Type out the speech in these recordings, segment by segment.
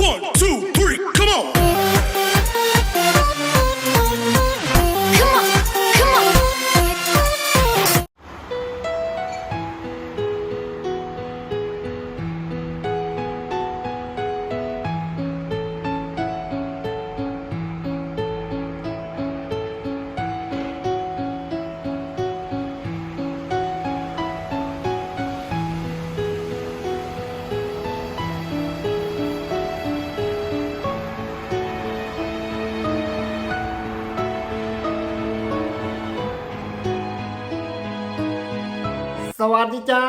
One, two, three, สวัสดีจ้า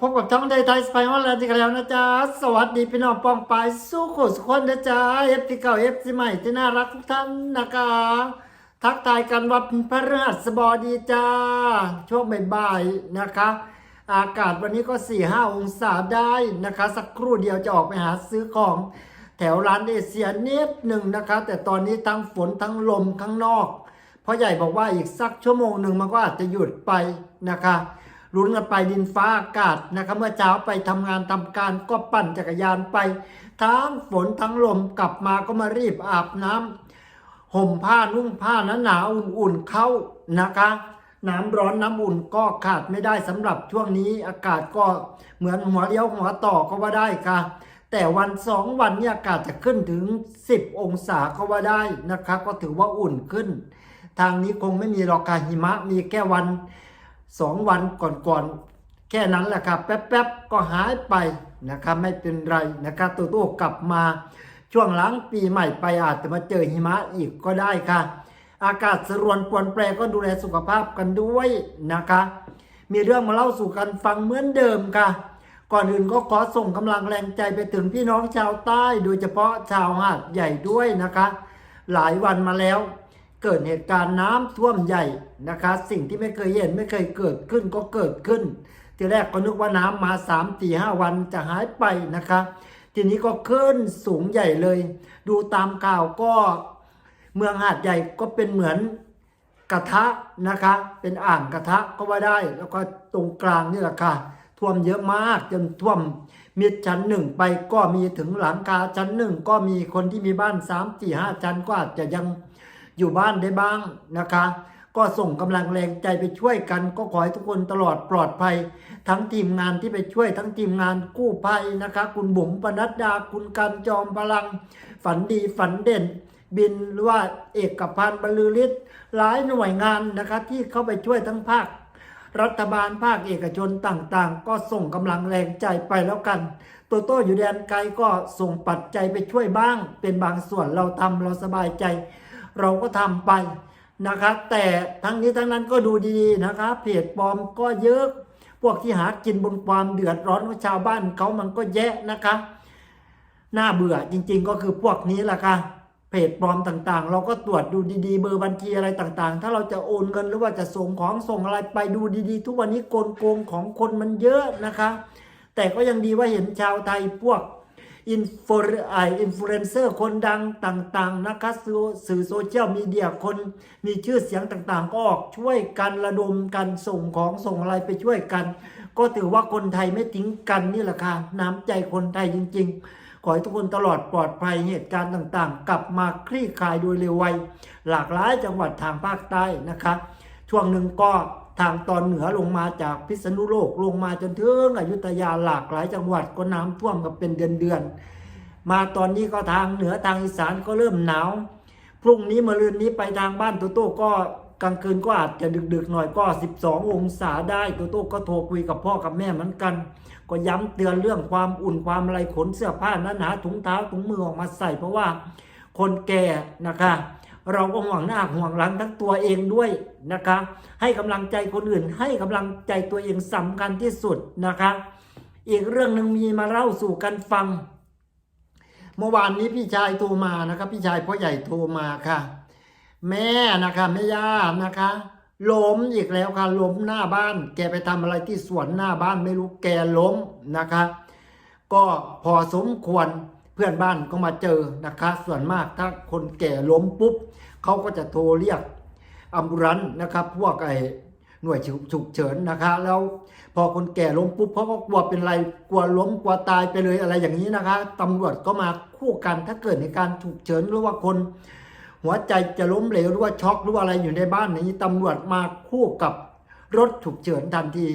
พบกับช่องไดไทยสไปออนไลน์ที่กันแล้วนะจ๊ะสวัสดีพี่น้องปองปายสู้ขสุขคนนะจ๊ะเอฟทีเก่าเอฟทีใหม่ที่น่ารักทุกท่านนะคะ ทักทายกันวันพฤหัสบดีจ้า ช่วงบ่ายๆนะคะ อากาศวันนี้ก็ 4-5 องศาได้นะคะ สักครู่เดียวจะออกไปหาซื้อของแถวร้านเอเชียนิดหนึ่งนะคะ แต่ตอนนี้ทั้งฝนทั้งลมข้างนอกพ่อใหญ่บอกว่าอีกสักชั่วโมงหนึ่งมันก็อาจจะหยุดไปนะคะ รุ้นกันไปดินฟ้าอากาศนะคะเมื่อเช้าไปทำงานทำการก็ปั่นจักรยานไป ทั้งฝนทั้งลมกลับมาก็มารีบอาบน้ำห่มผ้านุ่งผ้านาหนาๆอุ่นๆเข้านะคะ น้ำร้อนน้ำอุ่นก็ขาดไม่ได้สำหรับช่วงนี้อากาศก็เหมือนหัวเลี้ยวหัวต่อก็ว่าได้ค่ะ แต่วันสองวันนี้อากาศจะขึ้นถึง 10 องศาก็ว่าได้นะคะ ก็ถือว่าอุ่นขึ้น ทางนี้คงไม่มีหรอกค่ะหิมะมีแค่วัน สองวันก่อนๆ แค่นั้นแหละครับแป๊บๆ ก็หายไปนะครับไม่เป็นไรนะครับตัวตัวกลับมาช่วงหลังปีใหม่ไปอาจจะมาเจอหิมะอีกก็ได้ค่ะ อากาศสรวนปวนแปรก็ดูแลสุขภาพกันด้วยนะคะ มีเรื่องมาเล่าสู่กันฟังเหมือนเดิมค่ะ ก่อนอื่นก็ขอส่งกำลังแรงใจไปถึงพี่น้องชาวใต้ โดยเฉพาะชาวหาดใหญ่ด้วยนะคะ หลายวันมาแล้ว เกิดเหตุการณ์น้ำท่วมใหญ่นะคะ สิ่งที่ไม่เคยเห็นไม่เคยเกิดขึ้นก็เกิดขึ้น ทีแรกก็นึกว่าน้ำมา3ามสี่ห้าวันจะหายไปนะคะ ทีนี้ก็ขึ้นสูงใหญ่เลย ดูตามข่าวก็เมืองหาดใหญ่ก็เป็นเหมือนกระทะนะคะ เป็นอ่างกระทะก็ว่าได้ แล้วก็ตรงกลางนี่แหละค่ะท่วมเยอะมากจนท่วมมิดชั้นหนึ่งไปก็มีถึงหลังคาชั้นหนึ่งก็มีคนที่มีบ้านสามสี่ห้าชั้นก็อาจจะยัง อยู่บ้านได้บ้างนะคะ ก็ส่งกำลังแรงใจไปช่วยกัน ก็ขอให้ทุกคนตลอดปลอดภัย ทั้งทีมงานที่ไปช่วยทั้งทีมงานกู้ภัยนะคะ คุณบุ๋มปนัดดาคุณกันจอมพลัง ฝันดีฝันเด่น บินหรือว่าเอกพันธ์บรรลือฤทธิ์หลายหน่วยงานนะคะที่เข้าไปช่วยทั้งภาครัฐบาลภาคเอกชนต่างๆ ก็ส่งกำลังแรงใจไปแล้วกันโตโต้อยู่แดนไกลก็ส่งปัจจัยไปช่วยบ้าง เป็นบางส่วนเราทำเราสบายใจ เราก็ทำไปนะคะแต่ทั้งนี้ทั้งนั้นก็ดูดีๆนะคะเพจปลอมก็เยอะ พวกที่หากินบนความเดือดร้อนของชาวบ้านเขามันก็แยะนะคะน่าเบื่อจริง ๆ ก็คือพวกนี้แหละค่ะเพจปลอมต่างๆ เราก็ตรวจดูดีๆ เบอร์บัญชีอะไรต่างๆ ถ้าเราจะโอนเงินหรือว่าจะส่งของส่งอะไรไปดูดีๆ ทุกวันนี้โกงโกงของคนมันเยอะนะคะ แต่ก็ยังดีว่าเห็นชาวไทยพวก อินฟลูอินฟลูเอนเซอร์คนดังต่างๆนะคะสื่อสื่อโซเชียลมีเดียคนมีชื่อเสียงต่างๆ ก็ออกช่วยกันระดมกันส่งของส่งอะไรไปช่วยกัน ก็ถือว่าคนไทยไม่ทิ้งกันนี่แหละค่ะน้ำใจคนไทยจริง ๆ ขอให้ทุกคนตลอดปลอดภัยเหตุการณ์ต่างๆ กลับมาคลี่คลายโดยเร็วไวหลากหลายจังหวัดทางภาคใต้นะคะ ช่วงหนึ่งก็ ทางตอนเหนือลงมาจากพิษณุโลกลงมาจนถึงอยุธยาหลากหลายจังหวัดก็น้ำท่วมกันเป็นเดือนๆมาตอนนี้ก็ทางเหนือทางอีสานก็เริ่มหนาวพรุ่งนี้มะรืนนี้ไปทางบ้านโตโต้ก็กลางคืนก็อาจจะดึกๆหน่อยก็ 12 องศาได้โตโต้ก็โทรคุยกับพ่อกับแม่เหมือนกัน ก็ย้ำเตือนเรื่องความอุ่นความอะไรขนเสื้อผ้านั้นหาถุงเท้าถุงมือออกมาใส่เพราะว่าคนแก่นะคะ เราก็ห่วงหน้าห่วงหลังทั้งตัวเองด้วยนะคะ ให้กำลังใจคนอื่น ให้กำลังใจตัวเองสำคัญที่สุดนะคะ อีกเรื่องหนึ่งมีมาเล่าสู่กันฟัง เมื่อวานนี้พี่ชายโทรมานะครับ พี่ชายพ่อใหญ่โทรมาค่ะ แม่นะคะแม่ย่านะคะล้มอีกแล้วค่ะล้มหน้าบ้าน แกไปทำอะไรที่สวนหน้าบ้านไม่รู้แกล้มนะคะ ก็พอสมควร พื่อนบ้านก็มาเจอนะคะ ส่วนมากถ้าคนแก่ล้มปุ๊บเขาก็จะโทรเรียกอัมบูรันนะครับ พวกไอ้หน่วยฉุกเฉินนะคะ แล้วพอคนแก่ล้มปุ๊บเขาก็กลัวเป็นไรกลัวล้มกลัวตายไปเลยอะไรอย่างนี้นะคะตำรวจก็มาคู่กันถ้าเกิดในการฉุกเฉินหรือว่าคน หัวใจจะล้มเหลวหรือว่าช็อกหรือว่าอะไรอยู่ในบ้านนี้ตำรวจมาคู่กับรถฉุกเฉินทันที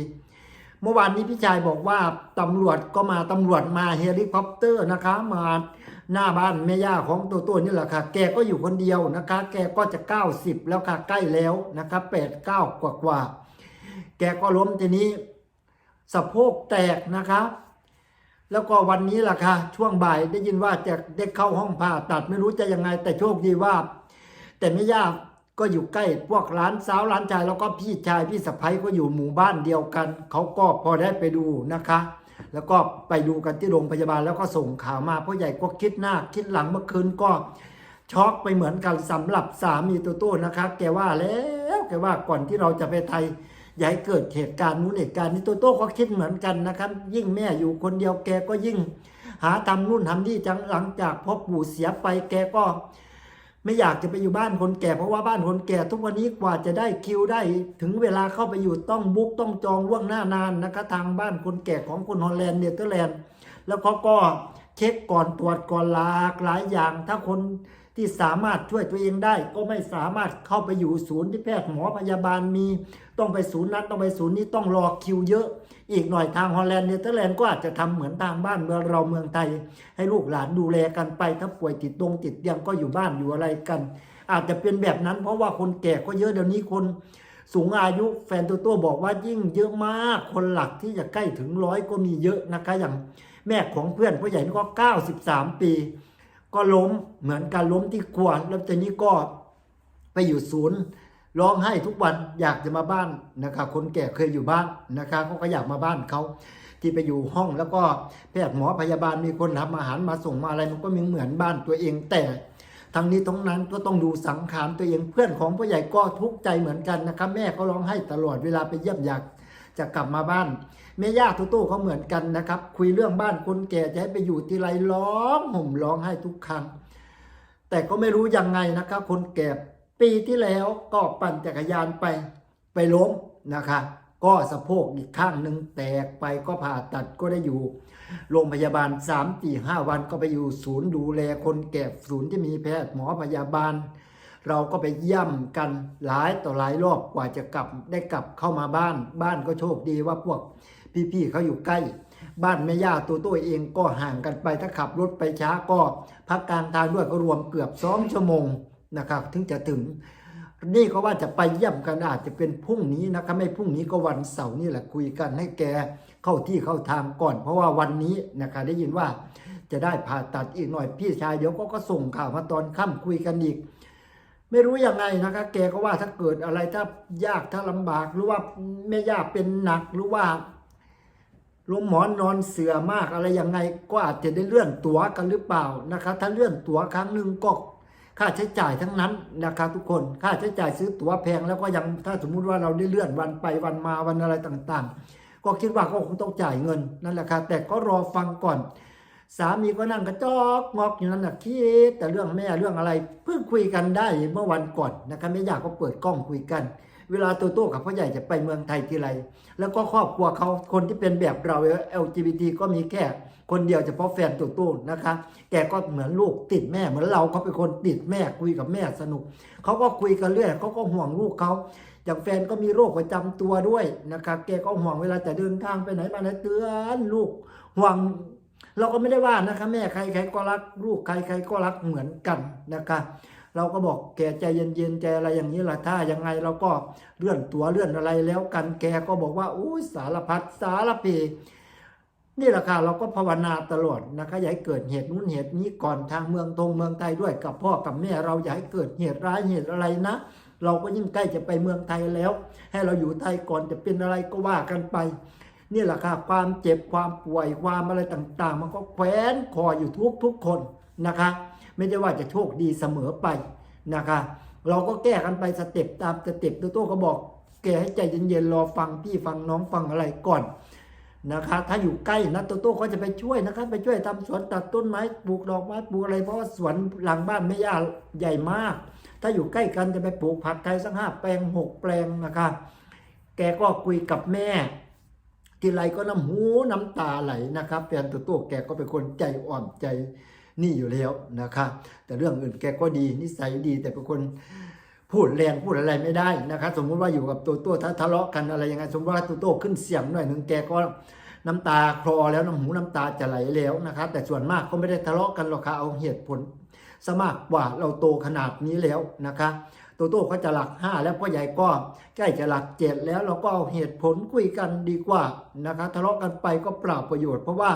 เมื่อวานนี้พี่ชายบอกว่าตำรวจก็มาตำรวจมาเฮลิคอปเตอร์นะคะ มาหน้าบ้านแม่ย่าของตัวตัวนี่แหละค่ะ แกก็อยู่คนเดียวนะคะ แกก็จะ 90 แล้วค่ะใกล้แล้วนะคะแปดเก้ากว่ากว่า แกก็ล้มทีนี้ สะโพกแตกนะคะ แล้วก็วันนี้ล่ะค่ะ ช่วงบ่ายได้ยินว่าจะได้เข้าห้องผ่าตัดไม่รู้จะยังไง แต่โชคดีว่า แต่ไม่ยา ก็อยู่ใกล้พวกร้านสาวร้านชายแล้วก็พี่ชายพี่สะพ้ยก็อยู่หมู่บ้านเดียวกัน เขาก็พอได้ไปดูนะคะ แล้วก็ไปดูกันที่โรงพยาบาลแล้วก็ส่งข่าวมาพ่อใหญ่ก็คิดหน้าคิดหลังเมื่อคืนก็ช็อกไปเหมือนกันสำหรับสามีตัวโต้นะคะ แกว่าแล้วแกว่าก่อนที่เราจะไปไทยอย่าให้เกิดเหตุการณ์นู้นเหตุการณ์นี้โตโต้ก็คิดเหมือนกันนะครับ ยิ่งแม่อยู่คนเดียวแกก็ยิ่ง หาทำนู่นทำนี่จังหลังจากพ่อปู่เสียไปแกก็ ไม่อยากจะไปอยู่บ้านคนแก่เพราะว่าบ้านคนแก่ทุกวันนี้กว่าจะได้คิวได้ ถึงเวลาเข้าไปอยู่ต้องบุ๊กต้องจองล่วงหน้านานนะคะทางบ้านคนแก่ของคนฮอลแลนด์เนเธอร์แลนด์แล้วเขาก็เช็คก่อนตรวจก่อนหลากหลายอย่างถ้าคน ที่สามารถช่วยตัวเองได้ ก็ไม่สามารถเข้าไปอยู่ศูนย์ที่แพทย์หมอพยาบาลมี ต้องไปศูนย์นั้นต้องไปศูนย์นี้ต้องรอคิวเยอะ อีกหน่อยทางฮอลแลนด์เนเธอร์แลนด์ก็อาจจะทำเหมือนทางบ้านเมืองเราเมืองไทย ให้ลูกหลานดูแลกันไปถ้าป่วยติดตรงติดเตียงก็อยู่บ้านอยู่อะไรกัน อาจจะเป็นแบบนั้น เพราะว่าคนแก่ก็เยอะเดี๋ยวนี้คนสูงอายุแฟนตัวตัวบอกว่ายิ่งเยอะมากคนหลักที่จะใกล้ถึงร้อยก็มีเยอะนะคะอย่างแม่ของเพื่อนผู้ใหญ่นี่ก็ 93 ปี ก็ล้มเหมือนการล้มที่ครัวแล้วทีนี้ก็ไปอยู่ศูนย์ร้องไห้ทุกวันอยากจะมาบ้านนะคะคนแก่เคยอยู่บ้านนะคะเขาก็อยากมาบ้านเขาที่ไปอยู่ห้องแล้วก็แพทย์หมอพยาบาลมีคนทำอาหารมาส่งมาอะไรมันก็มีเหมือนบ้านตัวเองแต่ทั้งนี้ทั้งนั้นก็ต้องดูสังขารตัวเองเพื่อนของผู้ใหญ่ก็ทุกข์ใจเหมือนกันนะครับแม่ก็ร้องไห้ตลอดเวลาไปเยี่ยมอยาก จะกลับมาบ้านแม่ย่าตุ๊ตู้เขาเหมือนกันนะครับ คุยเรื่องบ้านคนแก่จะให้ไปอยู่ที่ไรร้องห่มร้องไห้ทุกครั้ง แต่ก็ไม่รู้ยังไงนะครับ คนแก่ปีที่แล้วก็ปั่นจักรยานไปไปล้มนะคะก็สะโพกอีกข้างหนึ่งแตกไปก็ผ่าตัดก็ได้อยู่ โรงพยาบาล3ามสี่ห้าวันก็ไปอยู่ศูนย์ดูแลคนแก่ศูนย์ที่มีแพทย์หมอพยาบาล เราก็ไปเยี่ยมกันหลายต่อหลายรอบกว่าจะกลับได้กลับเข้ามาบ้าน บ้านก็โชคดีว่าพวกพี่ๆเขาอยู่ใกล้ บ้านแม่ย่าตัวตัวเองก็ห่างกันไปถ้าขับรถไปช้าก็พักกลางทางด้วยก็รวมเกือบสองชั่วโมงนะครับ ถึงจะถึง นี่ก็ว่าจะไปเยี่ยมกันอาจจะเป็นพรุ่งนี้นะครับไม่พรุ่งนี้ก็วันเสาร์นี่แหละคุยกันให้แกเข้าที่เข้าทางก่อน เพราะว่าวันนี้นะคะได้ยินว่าจะได้ผ่าตัดอีกหน่อยพี่ชายเดี๋ยวก็ก็ส่งข่าวมาตอนค่ำคุยกันอีก ไม่รู้ยังไงนะคะแกก็ว่าถ้าเกิดอะไรถ้ายากถ้าลำบากหรือว่าไม่ยากเป็นหนักหรือว่าล้มหมอนนอนเสือมากอะไรยังไงก็อาจจะได้เลื่อนตั๋วกันหรือเปล่านะคะ ถ้าเลื่อนตั๋วครั้งหนึ่งก็ค่าใช้จ่ายทั้งนั้นนะครับทุกคนค่าใช้จ่ายซื้อตั๋วแพงแล้วก็ยังถ้าสมมุติว่าเราได้เลื่อนวันไปวันมาวันอะไรต่างๆ ก็คิดว่าก็คงต้องจ่ายเงินนั่นแหละครับแต่ก็รอฟังก่อน สามีก็นั่งกระจอกงอกอยู่นั่นนะคิดแต่เรื่องแม่เรื่องอะไรเพิ่งคุยกันได้เมื่อวันก่อนนะครับไม่อยากก็เปิดกล้องคุยกัน เวลาโตโต้กับพ่อใหญ่จะไปเมืองไทยทีไร แล้วก็ครอบครัวเขาคนที่เป็นแบบเรา LGBT ก็มีแค่คนเดียวเฉพาะแฟนโตโต้นะคะ แกก็เหมือนลูกติดแม่เหมือนเราเขาเป็นคนติดแม่คุยกับแม่สนุกเขาก็คุยกันเรื่อยเขาก็ห่วงลูกเขาอย่างแฟนก็มีโรคประจำตัวด้วยนะคะแกก็ห่วงเวลาจะเดินทางไปไหนมาไหนเตือนลูกห่วง เราก็ไม่ได้ว่านะคะ แม่ใครใครก็รัก ลูกใครใครก็รักเหมือนกันนะคะ เราก็บอกแกใจเย็นๆใจอะไรอย่างนี้ละถ้ายังไงเราก็เลื่อนตัวเลื่อนอะไรแล้วกันแกก็บอกว่าอุ้ยสารพัดสารเพนี่แหละค่ะเราก็ภาวนาตลอดนะคะอย่าให้เกิดเหตุนู้นเหตุนี้ก่อนทางเมืองตรงเมืองไทยด้วยกับพ่อกับแม่เราอย่าให้เกิดเหตุร้ายเหตุอะไรนะ เราก็ยิ่งใกล้จะไปเมืองไทยแล้ว ให้เราอยู่ไทยก่อนจะเป็นอะไรก็ว่ากันไป นี่แหละค่ะความเจ็บความป่วยความอะไรต่างๆ มันก็แขวนคออยู่ทุกทุกๆคนนะคะ ไม่ได้ว่าจะโชคดีเสมอไปนะคะ เราก็แก้กันไปสเต็ปตามสเต็ปตัวโต้ก็บอกแกให้ใจเย็นๆรอฟังพี่ฟังน้องฟังอะไรก่อนนะคะถ้าอยู่ใกล้นะโตโต้ก็จะไปช่วยนะคะไปช่วยทำสวนตัดต้นไม้ปลูกดอกไม้ปลูกอะไรเพราะว่าสวนหลังบ้านไม่ยาใหญ่มาก ถ้าอยู่ใกล้กันจะไปปลูกผักไทยสักห้าแปลงหกแปลงนะคะ แกก็คุยกับแม่ ทีไรก็น้ำหูน้ำตาไหลนะครับแฟนตัวโต้แกก็เป็นคนใจอ่อนใจนี่อยู่แล้วนะครับแต่เรื่องอื่นแกก็ดีนิสัยดีแต่เป็นคนพูดแรงพูดอะไรไม่ได้นะครับสมมุติว่าอยู่กับตัวโต้ถ้าทะเลาะกันอะไรยังไงสมมติว่าตัวโต้ขึ้นเสียงหน่อยหนึ่งแกก็น้ำตาคลอแล้วน้ำหูน้ำตาจะไหลแล้วนะครับแต่ส่วนมากก็ไม่ได้ทะเลาะกันหรอกค่ะเอาเหตุผลสมากกว่าเราโตขนาดนี้แล้วนะคะ ตัวโต้ก็จะหลักห้าแล้วพ่อใหญ่ก็ใกล้จะหลักเจ็ดแล้วเราก็เอาเหตุผลคุยกันดีกว่านะคะทะเลาะกันไปก็เปล่าประโยชน์ เพราะว่า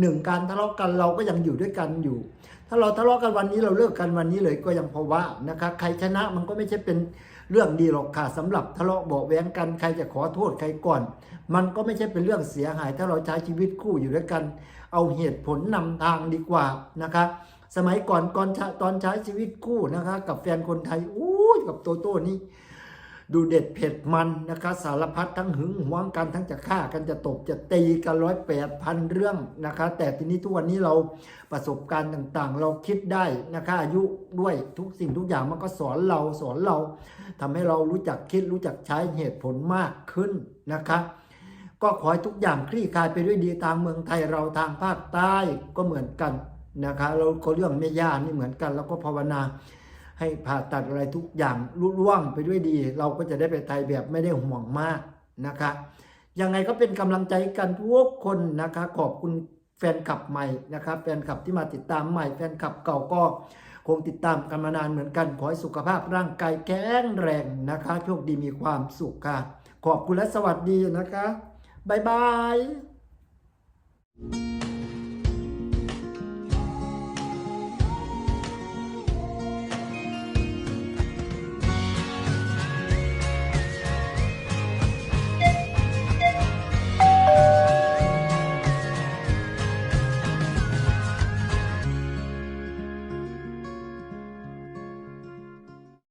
หนึ่งการทะเลาะกันเราก็ยังอยู่ด้วยกันอยู่ ถ้าเราทะเลาะกันวันนี้เราเลิกกันวันนี้เลยก็ยังพอว่านะคะใครชนะมันก็ไม่ใช่เป็นเรื่องดีหรอกค่ะสำหรับทะเลาะเบาแว้งกันใครจะขอโทษใครก่อน มันก็ไม่ใช่เป็นเรื่องเสียหาย ถ้าเราใช้ชีวิตคู่อยู่ด้วยกัน เอาเหตุผลนำทางดีกว่านะคะ สมัยก่อนก่อนตอนใช้ชีวิตคู่นะคะ กับแฟนคนไทยอู้ย กับโตโต้นี่ดูเด็ดเผ็ดมันนะคะสารพัดทั้งหึงหวงกันทั้งจะฆ่ากันจะตบจะตีกันร้อยแปดพันเรื่องนะคะ แต่ทีนี้ทุกวันนี้เราประสบการณ์ต่างๆ เราคิดได้นะคะอายุด้วยทุกสิ่งทุกอย่างมันก็สอนเราสอนเราทำให้เรารู้จักคิดรู้จักใช้เหตุผลมากขึ้นนะคะก็ขอให้ทุกอย่างคลี่คลายไปด้วยดีทางเมืองไทยเราทางภาคใต้ก็เหมือนกันนะคะ เราก็เรื่องแม่ย่านี่เหมือนกัน แล้วก็ภาวนา ให้ผ่าตัดอะไรทุกอย่างรุ่ร่วงไปด้วยดี เราก็จะได้ไปไทยแบบไม่ได้ห่วงมากนะคะยังไงก็เป็นกำลังใจกันทุกคนนะคะ ขอบคุณแฟนคลับใหม่นะครับแฟนคลับที่มาติดตามใหม่แฟนคลับเก่าก็คงติดตามกันมานานเหมือนกัน ขอให้สุขภาพร่างกายแข็งแรงนะคะโชคดีมีความสุขค่ะ ขอบคุณและสวัสดีนะคะ บ๊ายบาย